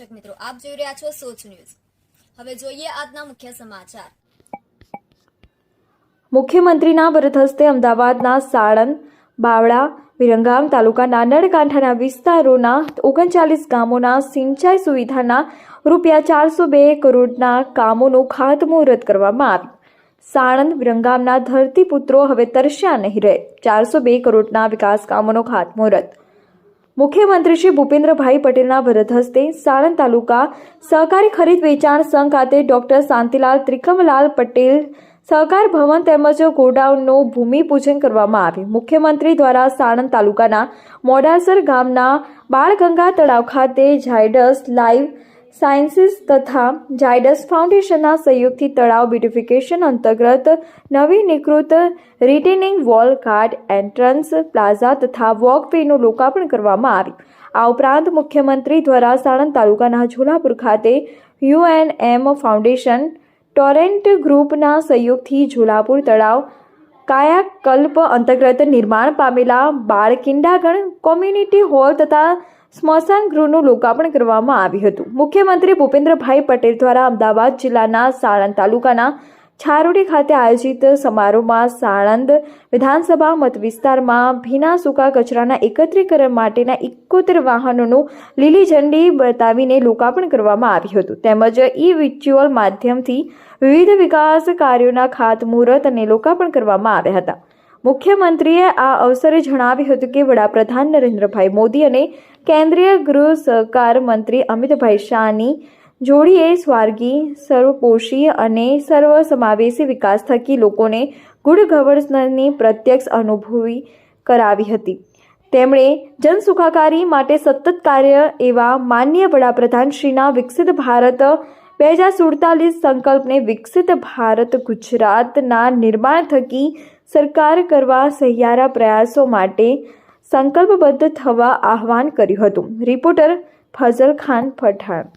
દર્શક મિત્રો, આપ જોઈ રહ્યા છો સોચ ન્યૂઝ. હવે જોઈએ આજના મુખ્ય સમાચાર. મુખ્યમંત્રીના વરદ હસ્તે અમદાવાદના સાણંદ બાવળા, વિરંગામ તાલુકાના નળકાંઠાના વિસ્તારોના ઓગણચાલીસ ગામોના સિંચાઈ સુવિધાના રૂપિયા ચારસો બે કરોડના કામોનું ખાતમુહૂર્ત કરવામાં આવ્યું. સાણંદ વિરંગામના ધરતીપુત્રો હવે તરસ્યા નહીં રહે. ચારસો બે કરોડના વિકાસ કામોનો ખાતમુહૂર્ત. મુખ્યમંત્રી શ્રી ભૂપેન્દ્રભાઈ પટેલના વરદ હસ્તે સાણંદ તાલુકા સહકારી ખરીદ વેચાણ સંઘ ખાતે ડોક્ટર શાંતિલાલ ત્રિકમલાલ પટેલ સહકાર ભવન તેમજ ગોડાઉનનું ભૂમિપૂજન કરવામાં આવ્યું. મુખ્યમંત્રી દ્વારા સાણંદ તાલુકાના મોડાસર ગામના બાળગંગા તળાવ ખાતે ઝાયડસ લાઈવ સાયન્સીસ તથા ઝાયડસ ફાઉન્ડેશનના સહયોગથી તળાવ બ્યુટિફિકેશન અંતર્ગત નવીનીકૃત retaining wall guard entrance plaza તથા વોકવેનું લોકાર્પણ કરવામાં આવ્યું. આ ઉપરાંત મુખ્યમંત્રી દ્વારા સાણંદ તાલુકાના ઝોલાપુર ખાતે યુએનએમ ફાઉન્ડેશન ટોરેન્ટ ગ્રુપના સહયોગથી ઝોલાપુર તળાવ કાયાકલ્પ અંતર્ગત નિર્માણ પામેલા બાળ કિંડાગણ કોમ્યુનિટી હોલ તથા સ્મશાન ગૃહનું લોકાર્પણ કરવામાં આવ્યું હતું. મુખ્યમંત્રી ભૂપેન્દ્રભાઈ પટેલ દ્વારા અમદાવાદ જિલ્લાના સાણંદ તાલુકાના છારોડી ખાતે આયોજિત સમારોહમાં સાણંદ વિધાનસભા મત વિસ્તારમાં ભીના સૂકા કચરાના એકત્રીકરણ માટેના એકોતેર વાહનોનું લીલી ઝંડી બતાવીને લોકાર્પણ કરવામાં આવ્યું હતું. તેમજ ઈ વિચ્યુઅલ માધ્યમથી વિવિધ વિકાસ કાર્યોના ખાતમુહૂર્ત અને લોકાર્પણ કરવામાં આવ્યા હતા. મુખ્યમંત્રીએ આ અવસરે જણાવ્યું હતું કે વડાપ્રધાન નરેન્દ્રભાઈ મોદી અને કેન્દ્રીય ગૃહ સહકાર મંત્રી અમિતભાઈ શાહની જોડીએ સ્વાર્ગી, સર્વપોષી અને સર્વસમાવેશી વિકાસ થકી લોકોને ગુડ ગવર્નન્સની પ્રત્યક્ષ અનુભવી કરાવી હતી. તેમણે જનસુખાકારી માટે સતત કાર્ય એવા માન્ય વડાપ્રધાન શ્રીના વિકસિત ભારત બે હજાર સુડતાલીસ સંકલ્પને વિકસિત ભારત ગુજરાતના નિર્માણ થકી સરકાર કરવા સહિયારા પ્રયાસો માટે સંકલ્પબદ્ધ થવા આહવાન કર્યું હતું. રિપોર્ટર ફઝલ ખાન પઠાણ